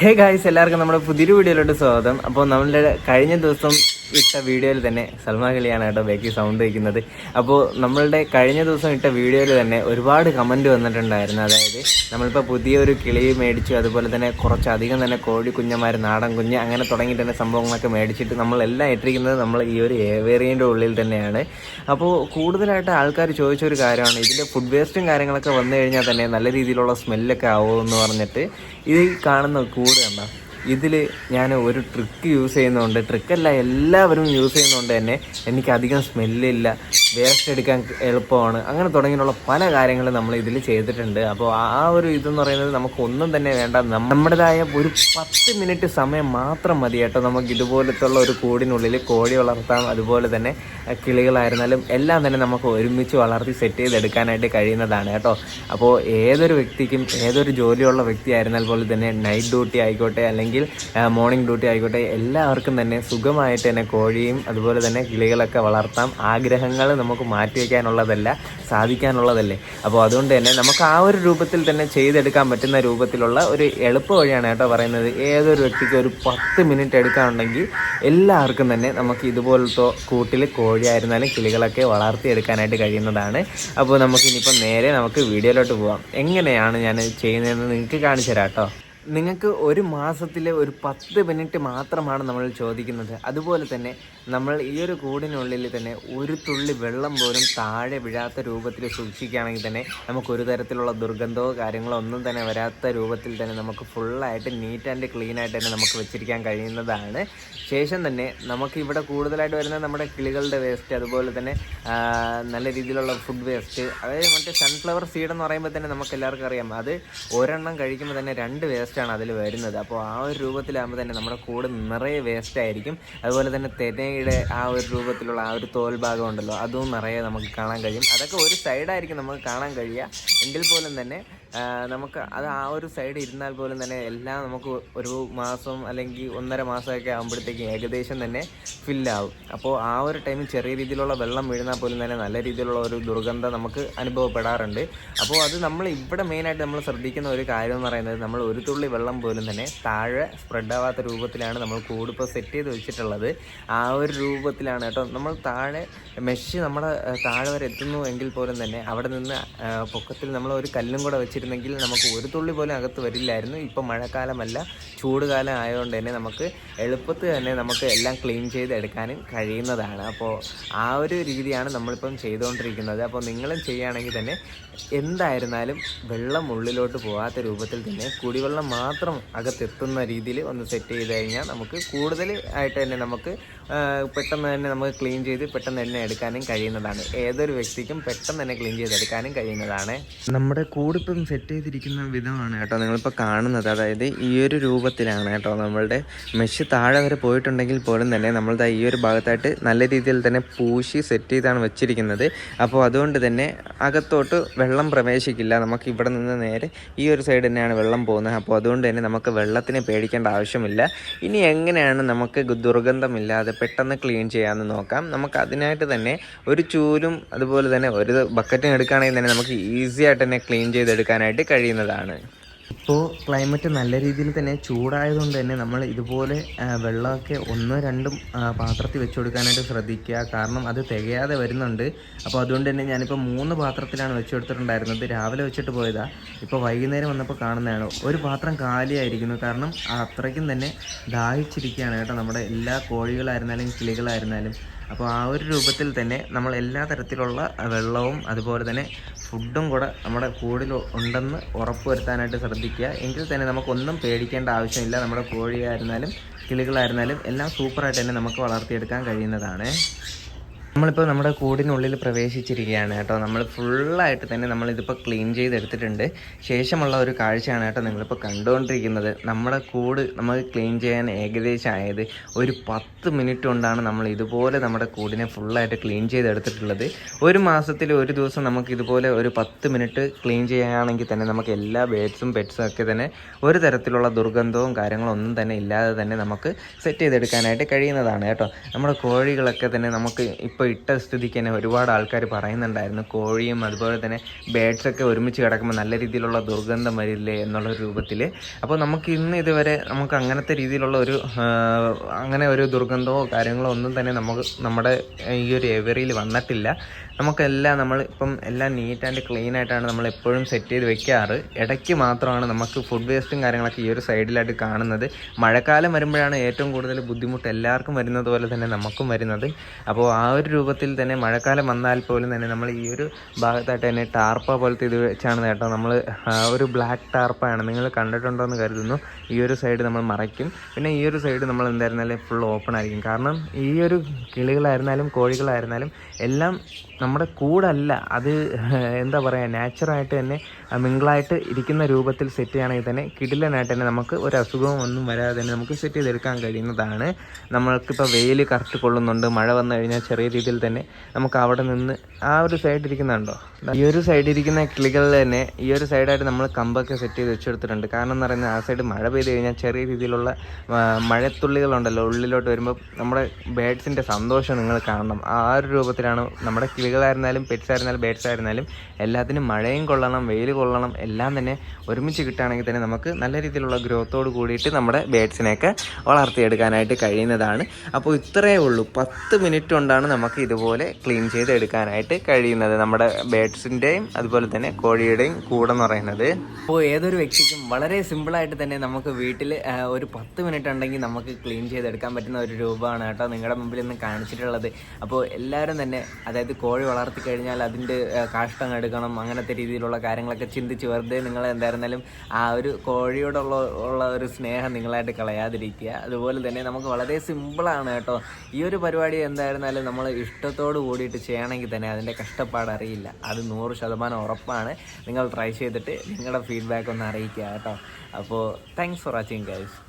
Hey guys എല്ലാവർക്കും നമ്മുടെ പുതിയൊരു വീഡിയോയിലോട്ട് സ്വാഗതം. അപ്പോൾ നമ്മളുടെ കഴിഞ്ഞ ദിവസം ഇട്ട വീഡിയോയിൽ തന്നെ സൽമാൻ കളിയാണ് കേട്ടോ ബാക്കി സൗണ്ട് വയ്ക്കുന്നത് അപ്പോൾ നമ്മളുടെ കഴിഞ്ഞ ദിവസം ഇട്ട വീഡിയോയിൽ തന്നെ ഒരുപാട് കമന്റ് വന്നിട്ടുണ്ടായിരുന്നു. അതായത് നമ്മളിപ്പോൾ പുതിയൊരു കിളി മേടിച്ചു അതുപോലെ തന്നെ കുറച്ചധികം തന്നെ കോഴി കുഞ്ഞന്മാർ നാടൻ കുഞ്ഞ് അങ്ങനെ തുടങ്ങി തന്നെ സംഭവങ്ങളൊക്കെ മേടിച്ചിട്ട് നമ്മളെല്ലാം ഇട്ടിരിക്കുന്നത് നമ്മൾ ഈ ഒരു ഏവേറിയന്റെ ഉള്ളിൽ തന്നെയാണ്. അപ്പോൾ കൂടുതലായിട്ട് ആൾക്കാർ ചോദിച്ചൊരു കാര്യമാണ് ഇതിന്റെ ഫുഡ് വേസ്റ്റും കാര്യങ്ങളൊക്കെ വന്നു കഴിഞ്ഞാൽ തന്നെ നല്ല രീതിയിലുള്ള സ്മെല്ലൊക്കെ ആവുമെന്ന് പറഞ്ഞിട്ട് ഇത് കാണുന്ന കൂട് കണ്ട? ഇതിൽ ഞാൻ ഒരു ട്രിക്ക് യൂസ് ചെയ്യുന്നതുകൊണ്ട് ട്രിക്കല്ല എല്ലാവരും യൂസ് ചെയ്യുന്നതുകൊണ്ട് തന്നെ എനിക്ക് അധികം സ്മെല്ലില്ല വേസ്റ്റ് എടുക്കാൻ എളുപ്പമാണ്. അങ്ങനെ തുടങ്ങിയുള്ള പല കാര്യങ്ങളും നമ്മൾ ഇതിൽ ചെയ്തിട്ടുണ്ട്. അപ്പോൾ ആ ഒരു ഇതെന്ന് പറയുന്നത് നമുക്ക് ഒന്നും തന്നെ വേണ്ട. നമ്മുടേതായ ഒരു പത്ത് മിനിറ്റ് സമയം മാത്രം മതി കേട്ടോ. നമുക്ക് ഇതുപോലത്തുള്ള ഒരു കൂടിനുള്ളിൽ കോഴി വളർത്താം. അതുപോലെ തന്നെ കിളികളായിരുന്നാലും എല്ലാം തന്നെ നമുക്ക് ഒരുമിച്ച് വളർത്തി സെറ്റ് ചെയ്തെടുക്കാനായിട്ട് കഴിയുന്നതാണ് കേട്ടോ. അപ്പോൾ ഏതൊരു വ്യക്തിക്കും ഏതൊരു ജോലിയുള്ള വ്യക്തി ആയിരുന്നാൽ പോലെ തന്നെ നൈറ്റ് ഡ്യൂട്ടി ആയിക്കോട്ടെ അല്ലെങ്കിൽ മോർണിംഗ് ഡ്യൂട്ടി ആയിക്കോട്ടെ എല്ലാവർക്കും തന്നെ സുഖമായിട്ട് തന്നെ കോഴിയും അതുപോലെ തന്നെ കിളികളൊക്കെ വളർത്താം. ആഗ്രഹങ്ങൾ നമുക്ക് മാറ്റി വയ്ക്കാനുള്ളതല്ല സാധിക്കാനുള്ളതല്ലേ? അപ്പോൾ അതുകൊണ്ട് തന്നെ നമുക്ക് ആ ഒരു രൂപത്തിൽ തന്നെ ചെയ്തെടുക്കാൻ പറ്റുന്ന രൂപത്തിലുള്ള ഒരു എളുപ്പ വഴിയാണ് കേട്ടോ പറയുന്നത്. ഏതൊരു വ്യക്തിക്ക് ഒരു പത്ത് മിനിറ്റ് എടുക്കാനുണ്ടെങ്കിൽ എല്ലാവർക്കും തന്നെ നമുക്ക് ഇതുപോലത്തെ കൂട്ടിൽ കോഴിയായിരുന്നാലും കിളികളൊക്കെ വളർത്തിയെടുക്കാനായിട്ട് കഴിയുന്നതാണ്. അപ്പോൾ നമുക്ക് ഇനിയിപ്പം നേരെ നമുക്ക് വീഡിയോയിലോട്ട് പോവാം. എങ്ങനെയാണ് ഞാൻ ചെയ്യുന്നതെന്ന് നിങ്ങൾക്ക് കാണിച്ചു തരാം കേട്ടോ. നിങ്ങൾക്ക് ഒരു മാസത്തിലെ ഒരു പത്ത് മിനിറ്റ് മാത്രമാണ് നമ്മൾ ചോദിക്കുന്നത്. അതുപോലെ തന്നെ നമ്മൾ ഈ ഒരു കൂടിനുള്ളിൽ തന്നെ ഒരു തുള്ളി വെള്ളം പോലും താഴെ വീഴാത്ത രൂപത്തിൽ സൂക്ഷിക്കുകയാണെങ്കിൽ തന്നെ നമുക്ക് ഒരു തരത്തിലുള്ള ദുർഗന്ധമോ കാര്യങ്ങളോ ഒന്നും തന്നെ വരാത്ത രൂപത്തിൽ തന്നെ നമുക്ക് ഫുള്ളായിട്ട് നീറ്റ് ആൻഡ് ക്ലീൻ ആയിട്ട് തന്നെ നമുക്ക് വെച്ചിരിക്കാൻ കഴിയുന്നതാണ്. ശേഷം തന്നെ നമുക്ക് ഇവിടെ കൂടുതലായിട്ട് വരുന്ന നമ്മുടെ കിളികളുടെ വേസ്റ്റ് അതുപോലെ തന്നെ നല്ല രീതിയിലുള്ള ഫുഡ് വേസ്റ്റ് അതായത് മറ്റേ സൺഫ്ലവർ സീഡ് എന്ന് പറയുമ്പോൾ തന്നെ നമുക്ക് എല്ലാവർക്കും അറിയാം. അത് ഒരെണ്ണം കഴിക്കുമ്പോൾ തന്നെ രണ്ട് വേസ്റ്റാണ് അതിൽ വരുന്നത്. അപ്പോൾ ആ ഒരു രൂപത്തിലാകുമ്പോൾ തന്നെ നമ്മുടെ കൂട് നിറയെ വേസ്റ്റ് ആയിരിക്കും. അതുപോലെ തന്നെ തെനയുടെ ആ ഒരു രൂപത്തിലുള്ള ആ ഒരു തോൽ ഭാഗം ഉണ്ടല്ലോ അതും നിറയെ നമുക്ക് കാണാൻ കഴിയും. അതൊക്കെ ഒരു സൈഡായിരിക്കും നമുക്ക് കാണാൻ കഴിയുക. എങ്കിൽ പോലും തന്നെ നമുക്ക് അത് ആ ഒരു സൈഡ് ഇരുന്നാൽ പോലും തന്നെ എല്ലാം നമുക്ക് ഒരു മാസം അല്ലെങ്കിൽ ഒന്നര മാസമൊക്കെ ആകുമ്പോഴത്തേക്കും ഏകദേശം തന്നെ ഫില്ലാവും അപ്പോൾ ആ ഒരു ടൈമിൽ ചെറിയ രീതിയിലുള്ള വെള്ളം വീഴുന്നാൽ പോലും തന്നെ നല്ല രീതിയിലുള്ള ഒരു ദുർഗന്ധം നമുക്ക് അനുഭവപ്പെടാറുണ്ട്. അപ്പോൾ അത് നമ്മൾ ഇവിടെ മെയിനായിട്ട് നമ്മൾ ശ്രദ്ധിക്കുന്ന ഒരു കാര്യം എന്ന് പറയുന്നത് നമ്മൾ ഒരു തുള്ളി വെള്ളം പോലും തന്നെ താഴെ സ്പ്രെഡ് ആവാത്ത രൂപത്തിലാണ് നമ്മൾ കൂടിപ്പോൾ സെറ്റ് ചെയ്ത് വെച്ചിട്ടുള്ളത്. ആ ഒരു രൂപത്തിലാണ് കേട്ടോ. നമ്മൾ താഴെ മെഷ് നമ്മുടെ താഴെ വരെ എത്തുന്നു എങ്കിൽ പോലും തന്നെ അവിടെ നിന്ന് പൊക്കത്തിൽ നമ്മൾ ഒരു കല്ലും കൂടെ വെച്ചിരുന്നെങ്കിൽ നമുക്ക് ഒരു തുള്ളി പോലും അകത്ത് വരില്ലായിരുന്നു. ഇപ്പം മഴക്കാലമല്ല ചൂട് കാലം ആയതുകൊണ്ട് തന്നെ നമുക്ക് എളുപ്പത്തിൽ തന്നെ നമുക്ക് എല്ലാം ക്ലീൻ ചെയ്ത് എടുക്കാനും കഴിയുന്നതാണ്. അപ്പോൾ ആ ഒരു രീതിയാണ് നമ്മളിപ്പം ചെയ്തുകൊണ്ടിരിക്കുന്നത്. അപ്പോൾ നിങ്ങളും ചെയ്യുകയാണെങ്കിൽ തന്നെ എന്തായിരുന്നാലും വെള്ളം ഉള്ളിലോട്ട് പോകാത്ത രൂപത്തിൽ തന്നെ കുടിവെള്ളം മാത്രം അകത്തെത്തുന്ന രീതിയിൽ ഒന്ന് സെറ്റ് ചെയ്ത് കഴിഞ്ഞാൽ നമുക്ക് കൂടുതൽ ആയിട്ട് തന്നെ നമുക്ക് പെട്ടെന്ന് തന്നെ നമുക്ക് ക്ലീൻ ചെയ്ത് പെട്ടെന്ന് തന്നെ എടുക്കാനും കഴിയുന്നതാണ്. ഏതൊരു വ്യക്തിക്കും പെട്ടെന്ന് തന്നെ ക്ലീൻ ചെയ്തെടുക്കാനും കഴിയുന്നതാണ്. നമ്മുടെ കൂടിപ്പം സെറ്റ് ചെയ്തിരിക്കുന്ന വിധമാണ് കേട്ടോ നിങ്ങളിപ്പോൾ കാണുന്നത്. അതായത് ഈ ഒരു രൂപത്തിലാണ് കേട്ടോ നമ്മളുടെ മെഷ് താഴെ വരെ പോയിട്ടുണ്ടെങ്കിൽ പോലും തന്നെ നമ്മളുടെ ഈ ഒരു ഭാഗത്തായിട്ട് നല്ല രീതിയിൽ തന്നെ പൂശി സെറ്റ് ചെയ്താണ് വെച്ചിരിക്കുന്നത്. അപ്പോൾ അതുകൊണ്ട് തന്നെ അകത്തോട്ട് വെള്ളം പ്രവേശിക്കില്ല. നമുക്ക് ഇവിടെ നിന്ന് നേരെ ഈ ഒരു സൈഡ് തന്നെയാണ് വെള്ളം പോകുന്നത്. അപ്പോൾ അതുകൊണ്ട് തന്നെ നമുക്ക് വെള്ളത്തിനെ പേടിക്കേണ്ട ആവശ്യമില്ല. ഇനി എങ്ങനെയാണ് നമുക്ക് ദുർഗന്ധമില്ലാതെ പെട്ടെന്ന് ക്ലീൻ ചെയ്യാമെന്ന് നോക്കാം. നമുക്ക് അതിനായിട്ട് തന്നെ ഒരു ചൂലും അതുപോലെ തന്നെ ഒരു ബക്കറ്റും എടുക്കുകയാണെങ്കിൽ തന്നെ നമുക്ക് ഈസി ആയിട്ട് തന്നെ ക്ലീൻ ചെയ്തെടുക്കാനായിട്ട് കഴിയുന്നതാണ്. ഇപ്പോൾ ക്ലൈമറ്റ് നല്ല രീതിയിൽ തന്നെ ചൂടായതുകൊണ്ട് തന്നെ നമ്മൾ ഇതുപോലെ വെള്ളമൊക്കെ ഒന്നോ രണ്ടും പാത്രത്തിൽ വെച്ച് കൊടുക്കാനായിട്ട് ശ്രദ്ധിക്കുക. കാരണം അത് തികയാതെ വരുന്നുണ്ട്. അപ്പോൾ അതുകൊണ്ട് തന്നെ ഞാനിപ്പോൾ മൂന്ന് പാത്രത്തിലാണ് വെച്ച് കൊടുത്തിട്ടുണ്ടായിരുന്നത്. രാവിലെ വെച്ചിട്ട് പോയതാണ് ഇപ്പോൾ വൈകുന്നേരം വന്നപ്പോൾ കാണുന്നതാണ്. ഒരു പാത്രം കാലിയായിരിക്കുന്നു. കാരണം അത്രയ്ക്കും തന്നെ ദാഹിച്ചിരിക്കുകയാണ് കേട്ടോ നമ്മുടെ എല്ലാ കോഴികളായിരുന്നാലും കിളികളായിരുന്നാലും. അപ്പോൾ ആ ഒരു രൂപത്തിൽ തന്നെ നമ്മൾ എല്ലാ തരത്തിലുള്ള വെള്ളവും അതുപോലെ തന്നെ ഫുഡും കൂടെ നമ്മുടെ കൂടിൽ ഉണ്ടെന്ന് ഉറപ്പുവരുത്താനായിട്ട് ശ്രദ്ധിക്കുക. എങ്കിൽ തന്നെ നമുക്കൊന്നും പേടിക്കേണ്ട ആവശ്യമില്ല. നമ്മുടെ കോഴിയായിരുന്നാലും കിളികളായിരുന്നാലും എല്ലാം സൂപ്പറായിട്ട് തന്നെ നമുക്ക് വളർത്തിയെടുക്കാൻ കഴിയുന്നതാണ്. നമ്മളിപ്പോൾ നമ്മുടെ കൂടിനുള്ളിൽ പ്രവേശിച്ചിരിക്കുകയാണ് കേട്ടോ. നമ്മൾ ഫുള്ളായിട്ട് തന്നെ നമ്മളിതിപ്പോൾ ക്ലീൻ ചെയ്തെടുത്തിട്ടുണ്ട്. ശേഷമുള്ള ഒരു കാഴ്ചയാണ് കേട്ടോ നിങ്ങളിപ്പോൾ കണ്ടുകൊണ്ടിരിക്കുന്നത് നമ്മുടെ കൂട് നമുക്ക് ക്ലീൻ ചെയ്യാൻ ഏകദേശം ആയത് ഒരു പത്ത് മിനിറ്റ് കൊണ്ടാണ് നമ്മൾ ഇതുപോലെ നമ്മുടെ കൂടിനെ ഫുള്ളായിട്ട് ക്ലീൻ ചെയ്തെടുത്തിട്ടുള്ളത്. ഒരു മാസത്തിൽ ഒരു ദിവസം നമുക്ക് ഇതുപോലെ ഒരു പത്ത് മിനിറ്റ് ക്ലീൻ ചെയ്യുകയാണെങ്കിൽ തന്നെ നമുക്ക് എല്ലാ ബേഡ്സും പെറ്റ്സും ഒക്കെ തന്നെ ഒരു തരത്തിലുള്ള ദുർഗന്ധവും കാര്യങ്ങളും ഒന്നും തന്നെ ഇല്ലാതെ തന്നെ നമുക്ക് സെറ്റ് ചെയ്തെടുക്കാനായിട്ട് കഴിയുന്നതാണ് കേട്ടോ. നമ്മുടെ കോഴികളൊക്കെ തന്നെ നമുക്ക് ഇപ്പോൾ ഇട്ട സ്ഥിതിക്ക് തന്നെ ഒരുപാട് ആൾക്കാർ പറയുന്നുണ്ടായിരുന്നു കോഴിയും അതുപോലെ തന്നെ ബേഡ്സൊക്കെ ഒരുമിച്ച് കിടക്കുമ്പോൾ നല്ല രീതിയിലുള്ള ദുർഗന്ധം വരില്ലേ എന്നുള്ള രൂപത്തിൽ അപ്പോൾ നമുക്ക് ഇന്ന് ഇതുവരെ നമുക്ക് അങ്ങനത്തെ രീതിയിലുള്ള ഒരു അങ്ങനെ ഒരു ദുർഗന്ധമോ കാര്യങ്ങളോ ഒന്നും തന്നെ നമുക്ക് നമ്മുടെ ഈ ഒരു ഏവറിയിൽ വന്നിട്ടില്ല. നമുക്കെല്ലാം നമ്മൾ ഇപ്പം എല്ലാം നീറ്റ് ആൻഡ് ക്ലീൻ ആയിട്ടാണ് നമ്മൾ എപ്പോഴും സെറ്റ് ചെയ്ത് വെക്കാറ്. ഇടയ്ക്ക് മാത്രമാണ് നമുക്ക് ഫുഡ് വേസ്റ്റും കാര്യങ്ങളൊക്കെ ഈ ഒരു സൈഡിലായിട്ട് കാണുന്നത്. മഴക്കാലം വരുമ്പോഴാണ് ഏറ്റവും കൂടുതൽ ബുദ്ധിമുട്ട് എല്ലാവർക്കും വരുന്നത് പോലെ തന്നെ നമുക്കും വരുന്നത്. അപ്പോൾ ആ ഒരു രൂപത്തിൽ തന്നെ മഴക്കാലം വന്നാൽ പോലും തന്നെ നമ്മൾ ഈ ഒരു ഭാഗത്തായിട്ട് തന്നെ ടാർപ്പ പോലത്തെ ഇത് വെച്ചാണ് കേട്ടോ നമ്മൾ ഒരു ബ്ലാക്ക് ടാർപ്പാണ്. നിങ്ങൾ കണ്ടിട്ടുണ്ടോ എന്ന് കരുതുന്നു. ഈ ഒരു സൈഡ് നമ്മൾ മറയ്ക്കും. പിന്നെ ഈ ഒരു സൈഡ് നമ്മൾ എന്തായിരുന്നാലും ഫുൾ ഓപ്പൺ ആയിരിക്കും. കാരണം ഈ ഒരു കിളികളായിരുന്നാലും കോഴികളായിരുന്നാലും എല്ലാം നമ്മുടെ കൂടല്ല. അത് എന്താ പറയുക നാച്ചുറായിട്ട് തന്നെ മിങ്കിളായിട്ട് ഇരിക്കുന്ന രൂപത്തിൽ സെറ്റ് ചെയ്യുകയാണെങ്കിൽ തന്നെ കിടിലനായിട്ട് തന്നെ നമുക്ക് ഒരു അസുഖവും ഒന്നും വരാതെ തന്നെ നമുക്ക് സെറ്റ് ചെയ്തെടുക്കാൻ കഴിയുന്നതാണ്. നമ്മൾക്കിപ്പോൾ വെയിൽ കറക്റ്റ് കൊള്ളുന്നുണ്ട്. മഴ വന്നു കഴിഞ്ഞാൽ ചെറിയ രീതിയിൽ തന്നെ നമുക്ക് അവിടെ നിന്ന് ആ ഒരു സൈഡ് ഇരിക്കുന്നുണ്ടോ? ഈ ഒരു സൈഡിൽ ഇരിക്കുന്ന കിളികളിൽ തന്നെ ഈ ഒരു സൈഡായിട്ട് നമ്മൾ കമ്പൊക്കെ സെറ്റ് ചെയ്ത് വെച്ചെടുത്തിട്ടുണ്ട്. കാരണം എന്ന് പറയുന്നത് ആ സൈഡ് മഴ പെയ്ത് കഴിഞ്ഞാൽ ചെറിയ രീതിയിലുള്ള മഴത്തുള്ളികളുണ്ടല്ലോ ഉള്ളിലോട്ട് വരുമ്പോൾ നമ്മുടെ ബേഡ്സിന്റെ സന്തോഷം നിങ്ങൾ കാണണം. ആ ഒരു രൂപത്തിലാണ് നമ്മുടെ കിളികളായിരുന്നാലും പെറ്റ്സ് ആയിരുന്നാലും ബേഡ്സ് ആയിരുന്നാലും എല്ലാത്തിനും മഴയും കൊള്ളണം വെയിൽ കൊള്ളണം എല്ലാം തന്നെ ഒരുമിച്ച് കിട്ടുകയാണെങ്കിൽ തന്നെ നമുക്ക് നല്ല രീതിയിലുള്ള ഗ്രോത്തോട് കൂടിയിട്ട് നമ്മുടെ ബേഡ്സിനെയൊക്കെ വളർത്തിയെടുക്കാനായിട്ട് കഴിയുന്നതാണ്. അപ്പോൾ ഇത്രയേ ഉള്ളൂ. പത്ത് മിനിറ്റ് കൊണ്ടാണ് നമുക്ക് ഇതുപോലെ ക്ലീൻ ചെയ്ത് എടുക്കാനായിട്ട് കഴിയുന്നത്. നമ്മുടെ ബേഡ്സിന്റെയും അതുപോലെ തന്നെ കോഴിയുടെയും കൂടെന്ന് പറയുന്നത്. അപ്പോൾ ഏതൊരു വ്യക്തിക്കും വളരെ സിമ്പിളായിട്ട് തന്നെ നമുക്ക് വീട്ടിൽ ഒരു പത്ത് മിനിറ്റ് ഉണ്ടെങ്കിൽ നമുക്ക് ക്ലീൻ ചെയ്തെടുക്കാൻ പറ്റുന്ന ഒരു രൂപമാണ് കേട്ടോ നിങ്ങളുടെ മുമ്പിൽ ഇന്ന് കാണിച്ചിട്ടുള്ളത്. അപ്പോൾ എല്ലാവരും തന്നെ അതായത് കോഴി വളർത്തി കഴിഞ്ഞാൽ അതിന്റെ കാഷ്ടം എടുക്കണം അങ്ങനത്തെ രീതിയിലുള്ള കാര്യങ്ങളൊക്കെ ചിന്തിച്ച് വെറുതെ നിങ്ങൾ എന്തായിരുന്നാലും ആ ഒരു കോഴിയോടുള്ള ഉള്ള ഒരു സ്നേഹം നിങ്ങളായിട്ട് കളയാതിരിക്കുക. അതുപോലെ തന്നെ നമുക്ക് വളരെ സിമ്പിളാണ് കേട്ടോ. ഈ ഒരു പരിപാടി എന്തായിരുന്നാലും നമ്മൾ ഇഷ്ടത്തോട് കൂടിയിട്ട് ചെയ്യണമെങ്കിൽ തന്നെ അതിന്റെ കഷ്ടപ്പാട് അറിയില്ല. അത് നൂറ് ശതമാനം ഉറപ്പാണ്. നിങ്ങൾ ട്രൈ ചെയ്തിട്ട് നിങ്ങളുടെ ഫീഡ്ബാക്ക് ഒന്ന് അറിയിക്കുക കേട്ടോ. അപ്പോൾ താങ്ക്സ് ഫോർ വാച്ചിങ് ഗൈസ്